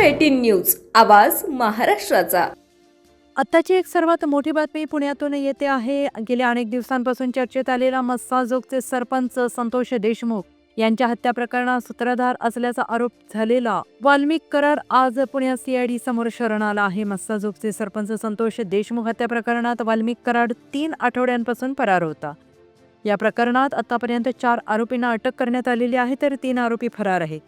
Eighteen news आवाज महाराष्ट्राचा. आत्ताची एक सर्वात मोठी बातमी पुण्यातून येते आहे. गेल्या अनेक दिवसांपासून चर्चेत आलेला मस्साजोगचे सरपंच संतोष देशमुख यांच्या हत्या प्रकरणात सूत्रधार असल्याचा आरोप झालेला वाल्मिक करार आज पुण्यात सीआयडी समोर शरण आला आहे मस्साजोगचे सरपंच संतोष देशमुख हत्या प्रकरणात वाल्मिक कराड तीन आठवड्यांपासून फरार होता. या प्रकरणात आतापर्यंत चार आरोपींना अटक करण्यात आलेली आहे तर तीन आरोपी फरार आहेत.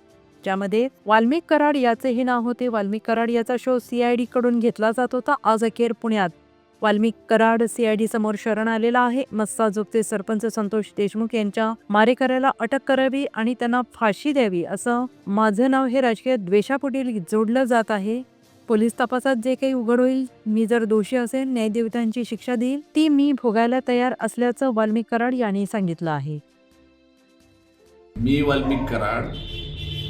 ज्यामध्ये वाल्मिक कराड याचेही नाव होते. वाल्मिक कराड याचा शो सीआयडी कडून घेतला जात होता आज अखेर पुण्यात. वाल्मिक कराड सीआयडी समोर शरण आलेला आहे. मस्साजोगचे सरपंच संतोष देशमुख यांच्या मारेकऱ्याला अटक करावी आणि त्यांना फाशी द्यावी असं माझं नाव हे राजकीय द्वेषापोटी जोडलं जात आहे. पोलीस तपासात जे काही उघड होईल मी जर दोषी असेल न्यायदेवतांची शिक्षा देईल ती मी भोगायला तयार असल्याचं वाल्मिक कराड यांनी सांगितलं आहे. मी वाल्मिक कराड